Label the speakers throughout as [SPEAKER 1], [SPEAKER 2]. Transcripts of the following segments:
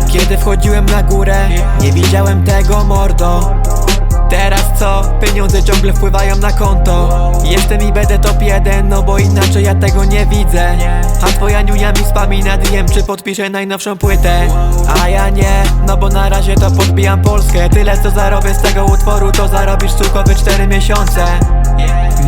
[SPEAKER 1] Kiedy, wchodziłem na górę, nie widziałem tego mordo. Teraz co? Pieniądze ciągle wpływają na konto. Jestem i będę top jeden, no bo inaczej ja tego nie widzę. A twoja niunia mi spami na czy podpiszę najnowszą płytę. A ja nie, no bo na razie to podbijam Polskę. Tyle co zarobię z tego utworu, to zarobisz cukowy 4 miesiące.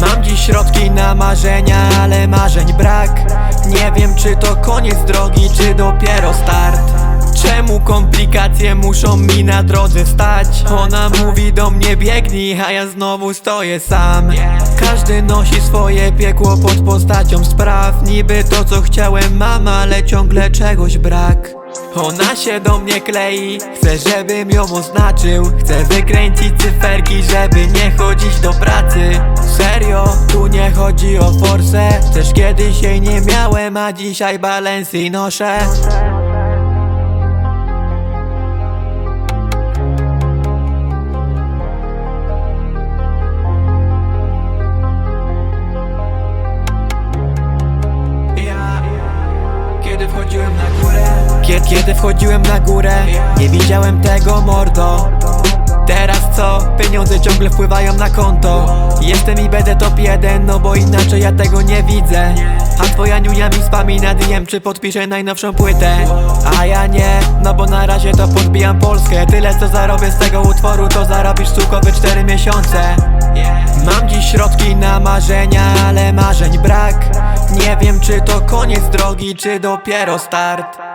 [SPEAKER 1] Mam dziś środki na marzenia, ale marzeń brak. Nie wiem czy to koniec drogi, czy dopiero start Czemu komplikacje muszą mi na drodze stać? Ona mówi do mnie biegnij, a ja znowu stoję sam. Każdy nosi swoje piekło pod postacią spraw. Niby to co chciałem mam, ale ciągle czegoś brak. Ona się do mnie klei, chce żebym ją oznaczył. Chcę wykręcić cyferki, żeby nie chodzić do pracy. Serio, tu nie chodzi o forsę. Też kiedyś jej nie miałem, a dzisiaj Balenci noszę kiedy, wchodziłem na górę Nie widziałem tego mordo. Teraz co? Pieniądze ciągle wpływają na konto. Jestem i będę top jeden, no bo inaczej ja tego nie widzę. A twoja niunia mi spami na DM, czy podpiszę najnowszą płytę? A ja nie, no bo na razie to podbijam Polskę. Tyle co zarobię z tego utworu, to zarobisz cukowy 4 miesiące. Mam dziś środki na marzenia, ale marzeń brak. Nie wiem czy to koniec drogi, czy dopiero start